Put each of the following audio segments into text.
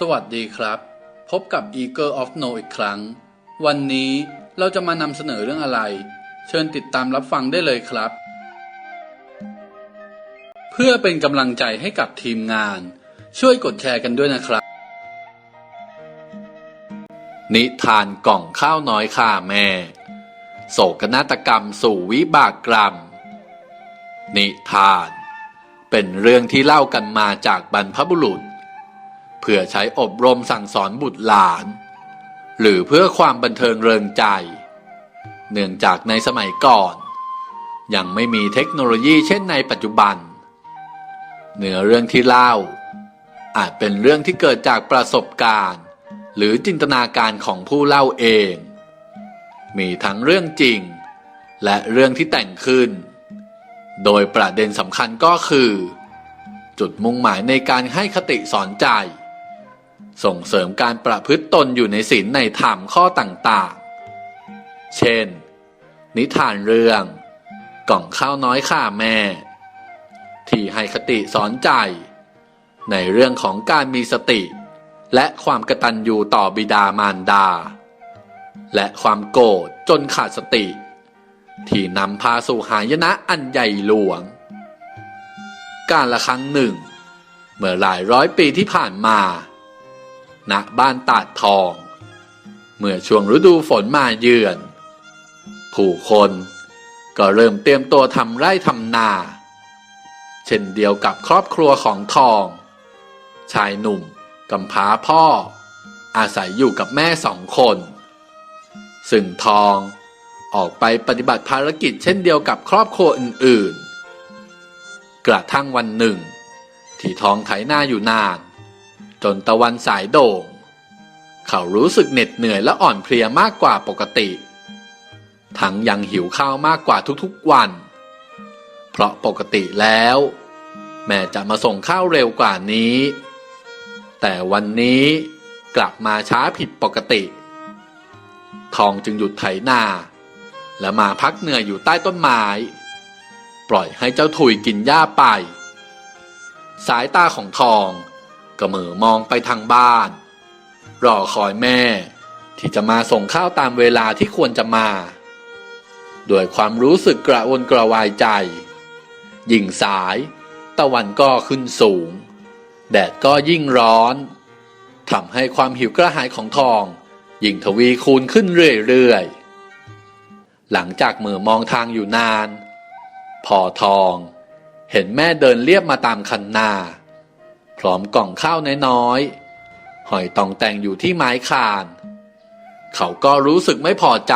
สวัสดีครับ พบกับ Eagle of No อีกครั้ง วันนี้เราจะมานำเสนอเรื่องอะไร เชิญติดตามรับฟังได้เลยครับ เพื่อเป็นกำลังใจให้กับทีมงาน ช่วยกดแชร์กันด้วยนะครับ นิทานกล่องข้าวน้อยข่าแม่ โศกนาฏกรรมสู่วิบากกรรม นิทาน เป็นเรื่องที่เล่ากันมาจากบรรพบุรุษ เพื่อใช้อบรมสั่งสอนบุตรหลาน หรือเพื่อความบันเทิงเริงใจ เนื่องจากในสมัยก่อน ยังไม่มีเทคโนโลยีเช่นในปัจจุบัน เนื้อเรื่องที่เล่า อาจเป็นเรื่องที่เกิดจากประสบการณ์ หรือจินตนาการของผู้เล่าเอง มีทั้งเรื่องจริง และเรื่องที่แต่งขึ้น โดยประเด็นสำคัญก็คือจุดมุ่งหมายในการให้คติสอนใจ ส่งเสริมการประพฤติตนอยู่ในศีลในธรรมข้อต่างๆ เช่น นิทานเรื่อง กล่องข้าวน้อยข่าแม่ ที่ให้คติสอนใจ ในเรื่องของการมีสติ และความกตัญญูต่อบิดามารดา และความโกรธจนขาดสติ ที่นำพาสู่หายนะอันใหญ่หลวง การละครั้งหนึ่ง เมื่อหลายร้อยปีที่ผ่านมา ณบ้านตาดทอง เมื่อช่วงฤดูฝนมาเยือน ผู้คนก็เริ่มเตรียมตัวทำไร่ทำนา เช่นเดียวกับครอบครัวของทอง ชายหนุ่มกำพร้าพ่อ อาศัยอยู่กับแม่สองคน ซึ่งทองออกไปปฏิบัติภารกิจเช่นเดียวกับครอบครัวอื่น ๆ กระทั่งวันหนึ่ง ที่ทองไถหน้าอยู่นาน จนตะวันสายโด่ง เขารู้สึกเหน็ดเหนื่อยและอ่อนเพลียมากกว่าปกติ ทั้งยังหิวข้าวมากกว่าทุกๆวัน เพราะปกติแล้ว แม่จะมาส่งข้าวเร็วกว่านี้ แต่วันนี้กลับมาช้าผิดปกติ ทองจึงหยุดไถนาและมาพักเหนื่อยอยู่ใต้ต้นไม้ ปล่อยให้เจ้าถุยกินหญ้าไป สายตาของทอง ก็เหมือมองไปทางบ้าน รอคอยแม่ ที่จะมาส่งข้าวตามเวลาที่ควรจะมา ด้วยความรู้สึกกระวนกระวายใจ ยิ่งสาย ตะวันก็ขึ้นสูง แดดก็ยิ่งร้อนทำให้ความหิวกระหายของทอง ยิ่งทวีคูณขึ้นเรื่อยๆ หลังจากมือมองทางอยู่นาน พอทอง เห็นแม่เดินเลียบมาตามคันนา พร้อมกล่องข้าวน้อยๆหอยตองแต่งอยู่ที่ไม้คาน เขาก็รู้สึกไม่พอใจ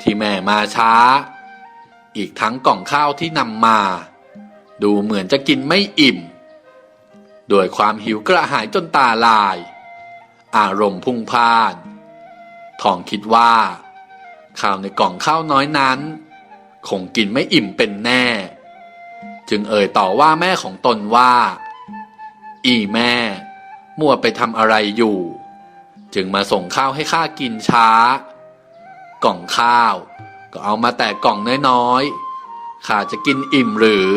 ที่แม่มาช้า อีกทั้งกล่องข้าวที่นำมา ดูเหมือนจะกินไม่อิ่มด้วยความหิวกระหายจนตาลาย อารมณ์พุ่งพล่าน ทองคิดว่า ข้าวในกล่องข้าวน้อยนั้น คงกินไม่อิ่มเป็นแน่ จึงเอ่ยต่อว่าแม่ของตนว่า อีแม่ มัวไปทำอะไรอยู่ จึงมาส่งข้าวให้ข้ากินช้า กล่องข้าว ก็เอามาแต่กล่องน้อยๆข้าจะกินอิ่มหรือ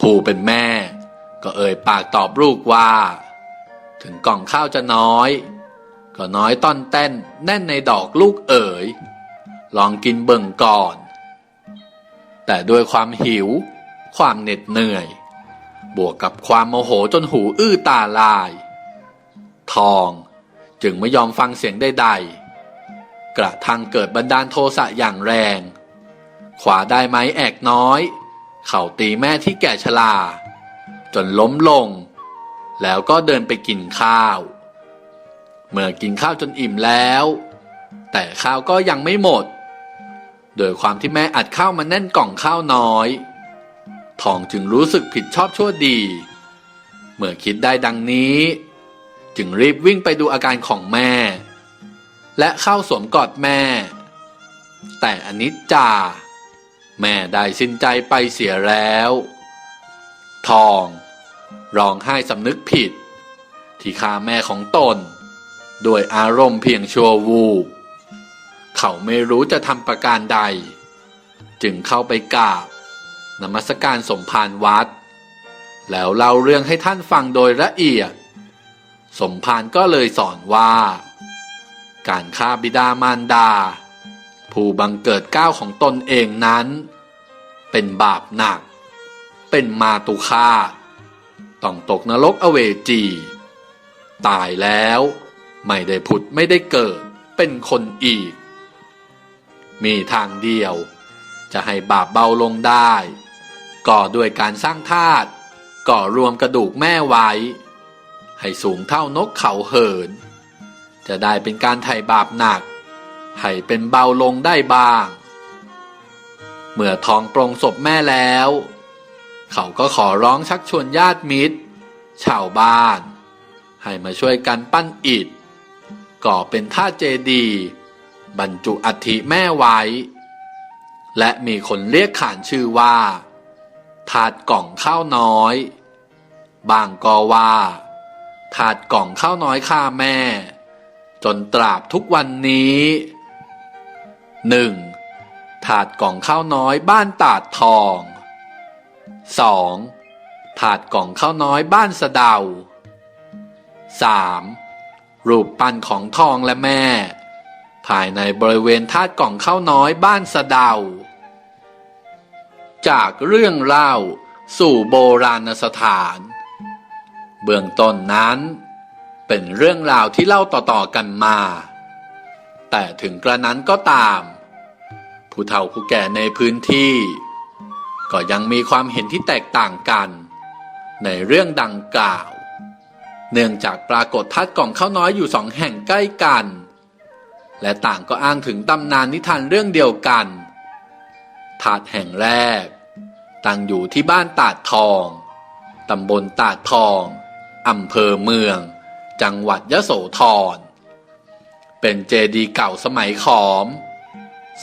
ผู้เป็นแม่ ก็เอ่ยปากตอบลูกว่า ถึงกล่องข้าวจะน้อย ก็น้อยต้อนเต้นแน่นในดอกลูกเอ๋ย ลองกินเบิ่งก่อน แต่ด้วยความหิว ความเหน็ดเหนื่อย บวกกับความโมโหจนหูอื้อตาลาย ทองจึงไม่ยอมฟังเสียงใดๆ กระทั่งเกิดบันดาลโทสะอย่างแรง ขวาได้ไม้แอกน้อย เข่าตีแม่ที่แก่ชราจนล้มลง แล้วก็เดินไปกินข้าว เมื่อกินข้าวจนอิ่มแล้ว แต่ข้าวก็ยังไม่หมด โดยความที่แม่อัดข้าวมาแน่นกล่องข้าวน้อย ทองจึงรู้สึกผิดชอบชั่วดี เมื่อคิดได้ดังนี้ จึงรีบวิ่งไปดูอาการของแม่ และเข้าสวมกอดแม่ แต่อนิจจา แม่ได้สิ้นใจไปเสียแล้ว ทองร้องไห้สำนึกผิด ที่ฆ่าแม่ของตนด้วยอารมณ์เพียงชั่ววูบ เขาไม่รู้จะทำประการใด จึงเข้าไปกราบ นมัสการสมภารวัด แล้วเล่าเรื่องให้ท่านฟังโดยละเอียด สมภารก็เลยสอนว่า การฆ่าบิดามารดา ผู้บังเกิดก้าวของตนเองนั้น เป็นบาปหนัก เป็นมาตุคาต้องตกนรกอเวจี ตายแล้วไม่ได้ผุดไม่ได้เกิดเป็นคนอีก มีทางเดียวจะให้บาปเบาลงได้ ก่อด้วยการสร้างธาตุก่อรวมกระดูกแม่ไว้ ให้สูงเท่านกเขาเหิน จะได้เป็นการไถ่บาปหนัก ให้เป็นเบาลงได้บ้าง เมื่อทองปรงศพแม่แล้ว เขาก็ขอร้องชักชวนญาติมิตร ชาวบ้าน ให้มาช่วยกันปั้นอิฐ ก่อเป็นท่าตุเจดีบรรจุอัฐิแม่ไว้ และมีคนเรียกขานชื่อว่า ถาดกล่องข้าวน้อย บางก็ว่า ถาดกล่องข้าวน้อยข้าแม่ จนตราบทุกวันนี้หนึ่งถาดกล่องข้าวน้อยบ้านตาดทอง 2. ถาดกล่องข้าวน้อยบ้านสะเดา 3. รูปปั้นของทองและแม่ ภายในบริเวณธาตุกล่องข้าวน้อยบ้านสะเดา จากเรื่องเล่าสู่โบราณสถาน เบื้องต้นนั้น เป็นเรื่องราวที่เล่าต่อๆกันมา แต่ถึงกระนั้นก็ตาม ผู้เฒ่าผู้แก่ในพื้นที่ ก็ยังมีความเห็นที่แตกต่างกัน ในเรื่องดังกล่าว เนื่องจากปรากฏทัดกล่องข้าวน้อยอยู่สองแห่งใกล้กัน และต่างก็อ้างถึงตำนานนิทานเรื่องเดียวกัน ถาดแห่งแรก ตั้งอยู่ที่บ้านตาดทอง ตำบลตาดทอง อำเภอเมือง จังหวัดยะโสธร เป็นเจดีย์เก่าสมัยขอม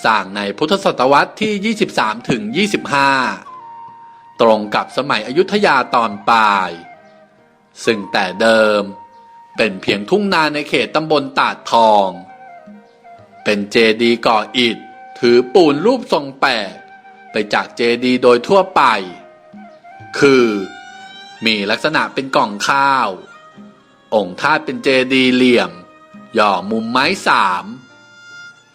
สร้างในพุทธศตวรรษที่ 23 ถึง 25 ตรงกับสมัยอยุธยาตอนปลาย ซึ่งแต่เดิมเป็นเพียงทุ่งนาในเขตตำบลตาดทอง เป็นเจดีย์ก่ออิฐถือปูนรูปทรงแปลก ไปจากเจดีโดยทั่วไป คือ มีลักษณะเป็นกล่องข้าว องค์ธาตุเป็นเจดีเหลี่ยม หย่อมุมไม้สาม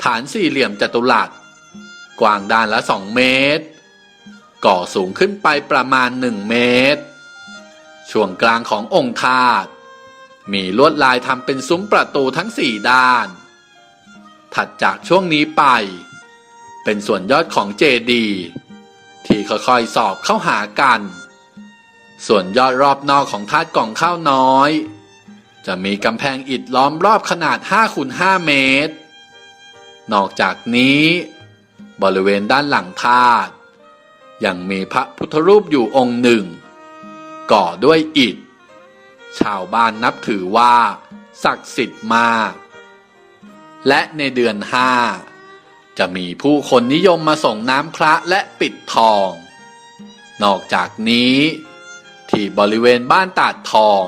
ฐานสี่เหลี่ยมจัตุรัส กว้างด้านละสองเมตร ก่อสูงขึ้นไปประมาณหนึ่งเมตร ช่วงกลางขององค์ธาตุมีลวดลายทำเป็นซุ้มประตูทั้งสี่ด้าน ถัดจากช่วงนี้ไป เป็นส่วนยอดของเจดีที่ค่อยๆสอบเข้าหากัน ส่วนยอดรอบนอกของธาตุกล่องข้าวน้อย จะมีกำแพงอิฐล้อมรอบขนาด5คูณ5เมตร นอกจากนี้ บริเวณด้านหลังธาตุยังมีพระพุทธรูปอยู่องค์หนึ่ง ก่อด้วยอิฐ ชาวบ้านนับถือว่า ศักดิ์สิทธิ์มาก และในเดือนห้า จะมีผู้คนนิยมมาส่งน้ำพระและปิดทอง นอกจากนี้ ที่บริเวณบ้านตาดทอง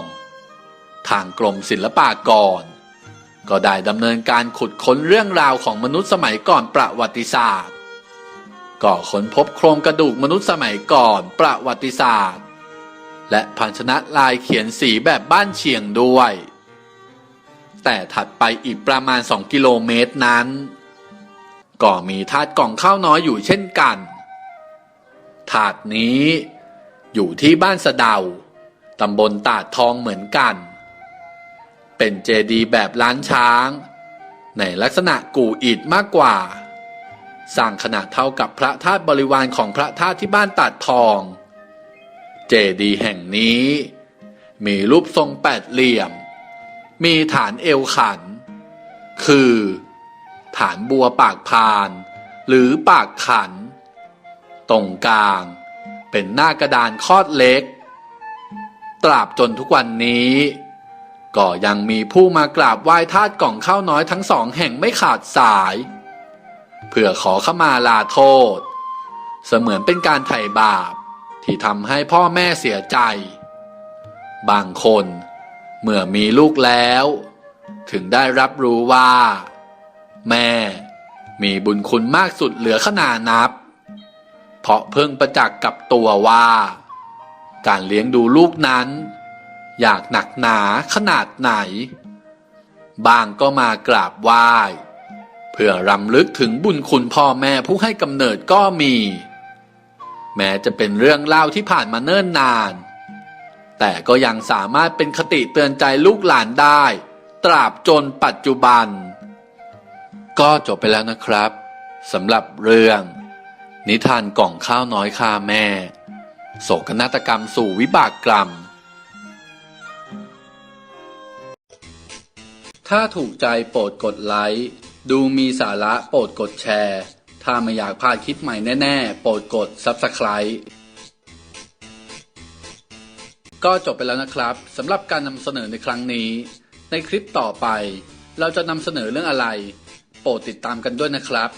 ทางกรมศิลปากร ก็ได้ดำเนินการขุดค้นเรื่องราวของมนุษย์สมัยก่อนประวัติศาสตร์ก็ค้นพบโครงกระดูกมนุษย์สมัยก่อนประวัติศาสตร์ และพันชนะลายเขียนสีแบบบ้านเชียงด้วย แต่ถัดไปอีกประมาณ 2 กิโลเมตรนั้น ก็มีถาดกล่องข้าวน้อยอยู่เช่นกัน ถาดนี้อยู่ที่บ้านสะเดา ตำบลตาดทองเหมือนกัน เป็นเจดีย์แบบล้านช้าง ในลักษณะกู่อิฐมากกว่า สร้างขนาดเท่ากับพระธาตุบริวารของพระธาตุที่บ้านตาดทอง เจดีย์แห่งนี้ มีรูปทรงแปดเหลี่ยม มีฐานเอวขัน คือ ฐานบัวปากพาน หรือปากขัน ตรงกลาง เป็นหน้ากระดานคอดเล็ก ตราบจนทุกวันนี้ ก็ยังมีผู้มากราบไหว้ธาตุกล่องข้าวน้อยทั้งสองแห่งไม่ขาดสาย เพื่อขอขมาลาโทษ เสมือนเป็นการไถ่บาปที่ทำให้พ่อแม่เสียใจ บางคนเมื่อมีลูกแล้ว ถึงได้รับรู้ว่า แม่ มีบุญคุณมากสุดเหลือขนานับ เพราะเพิ่งประจักษ์กับตัวว่า การเลี้ยงดูลูกนั้น อยากหนักหนาขนาดไหน บางก็มากราบไหว้เพื่อรำลึกถึงบุญคุณพ่อแม่ผู้ให้กำเนิดก็มี แม้จะเป็นเรื่องเล่าที่ผ่านมาเนิ่นนาน แต่ก็ยังสามารถเป็นคติเตือนใจลูกหลานได้ ตราบจนปัจจุบัน ก็จบไปแล้วนะครับสำหรับเรื่อง นิทานกล่องข้าวน้อยค่าแม่ โศกนาฏกรรมสู่วิบากกรรม ถ้าถูกใจโปรดกดไลค์ดูมีสาระโปรดกดแชร์ ถ้าไม่อยากพลาดคลิปใหม่แน่ ๆ โปรดกด Subscribe ก็จบไปแล้วนะครับสำหรับการนำเสนอในครั้งนี้ ในคลิปต่อไป เราจะนำเสนอเรื่องอะไร โปรดติดตามกันด้วยนะครับ